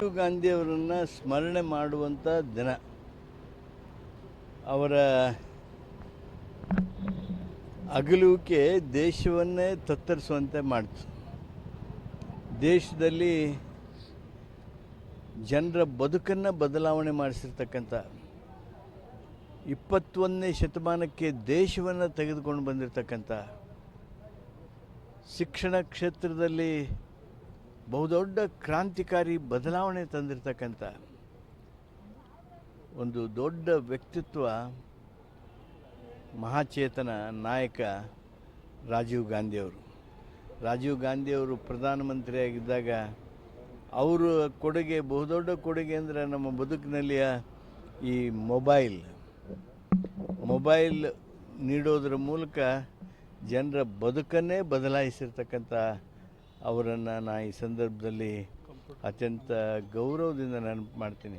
ರಾಜೀವ್ ಗಾಂಧಿಯವರನ್ನು ಸ್ಮರಣೆ ಮಾಡುವಂಥ ದಿನ. ಅವರ ಅಗಲುವಿಕೆ ದೇಶವನ್ನೇ ತತ್ತರಿಸುವಂತೆ ಮಾಡಿತು. ದೇಶದಲ್ಲಿ ಜನರ ಬದುಕನ್ನು ಬದಲಾವಣೆ ಮಾಡಿಸಿರ್ತಕ್ಕಂಥ ಇಪ್ಪತ್ತೊಂದನೇ ಶತಮಾನಕ್ಕೆ ದೇಶವನ್ನು ತೆಗೆದುಕೊಂಡು ಬಂದಿರತಕ್ಕಂಥ ಶಿಕ್ಷಣ ಕ್ಷೇತ್ರದಲ್ಲಿ ಬಹುದೊಡ್ಡ ಕ್ರಾಂತಿಕಾರಿ ಬದಲಾವಣೆ ತಂದಿರತಕ್ಕಂಥ ಒಂದು ದೊಡ್ಡ ವ್ಯಕ್ತಿತ್ವ ಮಹಾಚೇತನ ನಾಯಕ ರಾಜೀವ್ ಗಾಂಧಿಯವರು ರಾಜೀವ್ ಗಾಂಧಿಯವರು ಪ್ರಧಾನಮಂತ್ರಿಯಾಗಿದ್ದಾಗ ಅವರ ಕೊಡುಗೆ, ಬಹುದೊಡ್ಡ ಕೊಡುಗೆ ಅಂದರೆ ನಮ್ಮ ಬದುಕಿನಲ್ಲಿ ಈ ಮೊಬೈಲ್. ಮೊಬೈಲ್ ನೀಡೋದ್ರ ಮೂಲಕ ಜನರ ಬದುಕನ್ನೇ ಬದಲಾಯಿಸಿರ್ತಕ್ಕಂಥ ಅವರನ್ನು ನಾ ಈ ಸಂದರ್ಭದಲ್ಲಿ ಅತ್ಯಂತ ಗೌರವದಿಂದ ನೆನಪು ಮಾಡ್ತೀನಿ.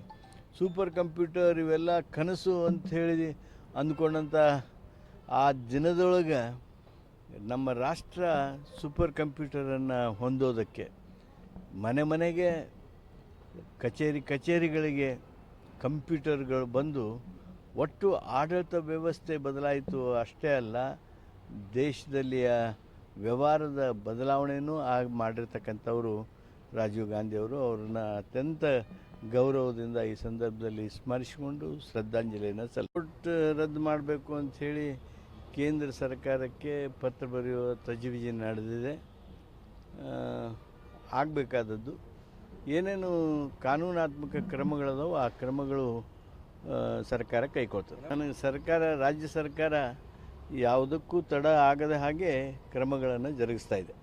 ಸೂಪರ್ ಕಂಪ್ಯೂಟರ್ ಇವೆಲ್ಲ ಕನಸು ಅಂತ ಹೇಳಿ ಅಂದ್ಕೊಂಡಂಥ ಆ ದಿನದೊಳಗೆ ನಮ್ಮ ರಾಷ್ಟ್ರ ಸೂಪರ್ ಕಂಪ್ಯೂಟರನ್ನು ಹೊಂದೋದಕ್ಕೆ ಮನೆ ಮನೆಗೆ ಕಚೇರಿ ಕಚೇರಿಗಳಿಗೆ ಕಂಪ್ಯೂಟರ್ಗಳು ಬಂದು ಒಟ್ಟು ಆಡಳಿತ ವ್ಯವಸ್ಥೆ ಬದಲಾಯಿತು ಅಷ್ಟೇ ಅಲ್ಲ, ದೇಶದಲ್ಲಿಯ ವ್ಯವಹಾರದ ಬದಲಾವಣೆಯೂ ಆಗ ಮಾಡಿರ್ತಕ್ಕಂಥವರು ರಾಜೀವ್ ಗಾಂಧಿಯವರು ಅವ್ರನ್ನ ಅತ್ಯಂತ ಗೌರವದಿಂದ ಈ ಸಂದರ್ಭದಲ್ಲಿ ಸ್ಮರಿಸಿಕೊಂಡು ಶ್ರದ್ಧಾಂಜಲಿಯನ್ನು ಸಲ್ಪಟ್ ರದ್ದು ಮಾಡಬೇಕು ಅಂಥೇಳಿ ಕೇಂದ್ರ ಸರ್ಕಾರಕ್ಕೆ ಪತ್ರ ಬರೆಯುವ ತಜವೀಜಿ ನಡೆದಿದೆ. ಆಗಬೇಕಾದದ್ದು. ಏನೇನು ಕಾನೂನಾತ್ಮಕ ಕ್ರಮಗಳದಾವೋ ಆ ಕ್ರಮಗಳು ಸರ್ಕಾರ ಕೈಗೊಳ್ತದೆ ನನಗೆ ಸರ್ಕಾರ, ರಾಜ್ಯ ಸರ್ಕಾರ ಯಾವುದಕ್ಕೂ ತಡ ಆಗದ ಹಾಗೆ ಕ್ರಮಗಳನ್ನು ಜರುಗಿಸ್ತಾ ಇದೆ.